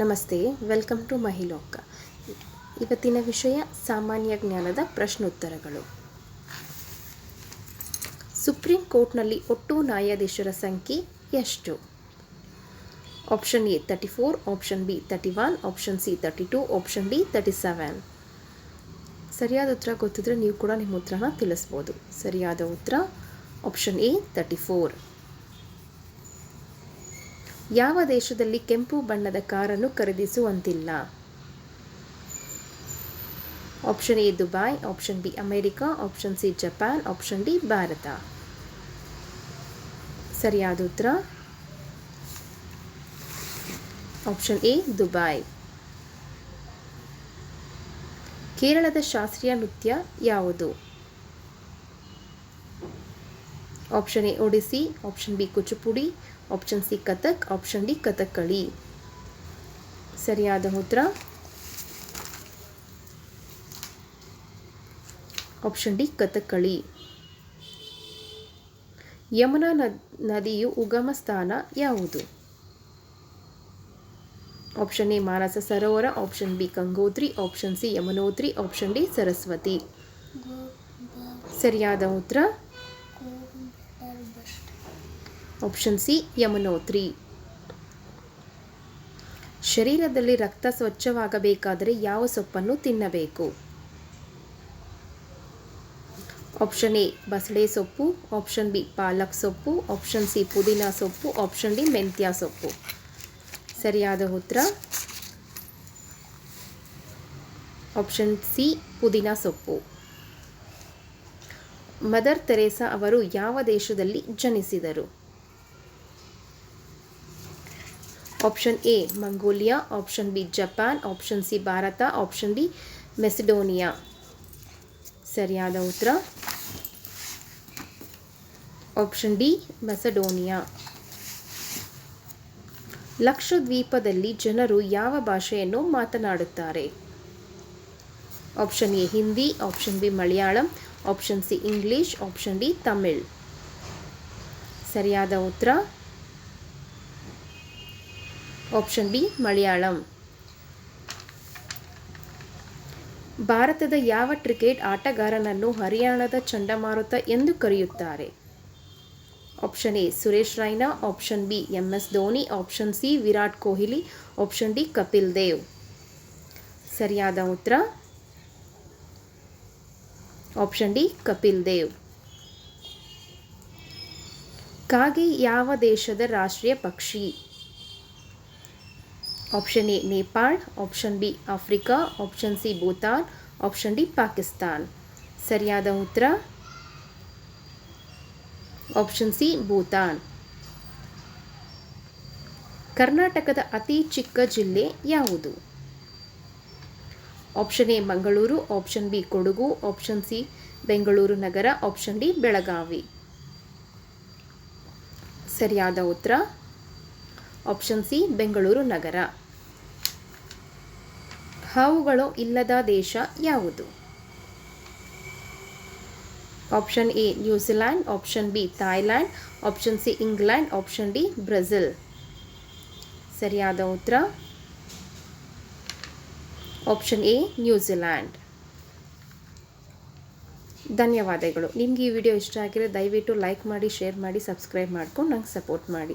ನಮಸ್ತೆ, welcome to ಮಹಿಲೋಕ. ಇವತ್ತಿನ ವಿಷಯ ಸಾಮಾನ್ಯ ಜ್ಞಾನದ ಪ್ರಶ್ನೋತ್ತರಗಳು. ಸುಪ್ರೀಂ ಕೋರ್ಟ್ನಲ್ಲಿ ಒಟ್ಟು ನ್ಯಾಯಾಧೀಶರ ಸಂಖ್ಯೆ ಎಷ್ಟು? Option A thirty four, option B thirty one, option C thirty two, option D thirty seven. ಸರಿಯಾದ ಉತ್ತರ ಗೊತ್ತಿದ್ರೆ ನೀವು ಕೂಡ ನಿಮ್ಮ ಉತ್ತರನ ತಿಳಿಸ್ಬೋದು. ಸರಿಯಾದ ಉತ್ತರ ಆಪ್ಷನ್ ಎ ತರ್ಟಿ ಫೋರ್. ಯಾವ ದೇಶದಲ್ಲಿ ಕೆಂಪು ಬಣ್ಣದ ಕಾರನ್ನು ಖರೀದಿಸುವಂತಿಲ್ಲ? Option A, Dubai, option B, America, option C, Japan, option D, Bharat. ಸರಿಯಾದ ಉತ್ತರ? Option A, Dubai. ಕೇರಳದ ಶಾಸ್ತ್ರೀಯ ನೃತ್ಯ ಯಾವುದು? Option A Odissi option B Kuchipudi option C Kathak option D Kathakali ಸರಿಯಾದ ಉತ್ತರ ಆಪ್ಷನ್ ಡಿ ಕಥಕ್ಕಳಿ ಯಮುನಾ ನದ್- ನದಿಯು ಉಗಮ ಸ್ಥಾನ ಯಾವುದು option A Manasa Sarovar option B Gangotri option C Yamunotri option D Saraswati ಸರಿಯಾದ ಉತ್ತರ ಆಪ್ಷನ್ ಸಿ ಯಮುನೋತ್ರಿ ಶರೀರದಲ್ಲಿ ರಕ್ತ ಸ್ವಚ್ಛವಾಗಬೇಕಾದರೆ ಯಾವ ಸೊಪ್ಪನ್ನು ತಿನ್ನಬೇಕು? ಆಪ್ಷನ್ ಎ ಬಸಳೆ ಸೊಪ್ಪು. ಆಪ್ಷನ್ ಬಿ ಪಾಲಕ್ ಸೊಪ್ಪು. ಆಪ್ಷನ್ ಸಿ ಪುದೀನ ಸೊಪ್ಪು. ಆಪ್ಷನ್ ಡಿ ಮೆಂತ್ಯ ಸೊಪ್ಪು. ಸರಿಯಾದ ಉತ್ತರ? ಆಪ್ಷನ್ ಸಿ ಪುದೀನ ಸೊಪ್ಪು. ಮದರ್ ತೆರೇಸಾ ಅವರು ಯಾವ ದೇಶದಲ್ಲಿ ಜನಿಸಿದರು? Option A Mongolia option B Japan option C Bharat option D Macedonia ಸರಿಯಾದ ಉತ್ತರ? ಆಪ್ಷನ್ ಡಿ ಮೆಸಡೋನಿಯಾ ಲಕ್ಷದ್ವೀಪದಲ್ಲಿ ಜನರು ಯಾವ ಭಾಷೆಯನ್ನು ಮಾತನಾಡುತ್ತಾರೆ? Option A Hindi option B Malayalam option C English option D Tamil ಸರಿಯಾದ ಉತ್ತರ? ಆಪ್ಷನ್ ಬಿ ಮಲಯಾಳಂ ಭಾರತದ ಯಾವ ಕ್ರಿಕೆಟ್ ಆಟಗಾರನನ್ನು ಹರಿಯಾಣದ ಚಂಡಮಾರುತ ಎಂದು ಕರೆಯುತ್ತಾರೆ? Option A Suresh Raina option B M S Dhoni option C Virat Kohli option D Kapil Dev ಸರಿಯಾದ ಉತ್ತರ? ಆಪ್ಷನ್ ಡಿ ಕಪಿಲ್ ದೇವ್ ಕಾಗೆ ಯಾವ ದೇಶದ ರಾಷ್ಟ್ರೀಯ ಪಕ್ಷಿ? Option A Nepal option B Africa option C Bhutan option D Pakistan ಸರಿಯಾದ ಉತ್ತರ option C Bhutan ಕರ್ನಾಟಕದ ಅತಿ ಚಿಕ್ಕ ಜಿಲ್ಲೆ ಯಾವುದು option A Mangaluru option B Kodagu option C Bengaluru Nagar option D Belagavi ಸರಿಯಾದ ಉತ್ತರ ಆಪ್ಷನ್ ಸಿ ಬೆಂಗಳೂರು ನಗರ ಹಾವುಗಳು ಇಲ್ಲದ ದೇಶ ಯಾವುದು? Option A New Zealand option B Thailand option C England option D Brazil ಸರಿಯಾದ ಉತ್ತರ? ಆಪ್ಷನ್ ಎ ನ್ಯೂಜಿಲ್ಯಾಂಡ್ ಧನ್ಯವಾದಗಳು. ನಿಮಗೆ ಈ ವಿಡಿಯೋ ಇಷ್ಟ ಆಗಿದ್ರೆ ದಯವಿಟ್ಟು ಲೈಕ್ ಮಾಡಿ ಶೇರ್ ಮಾಡಿ ಸಬ್ಸ್ಕ್ರೈಬ್ ಮಾಡ್ಕೊಂಡು ನಂಗೆ ಸಪೋರ್ಟ್ ಮಾಡಿ.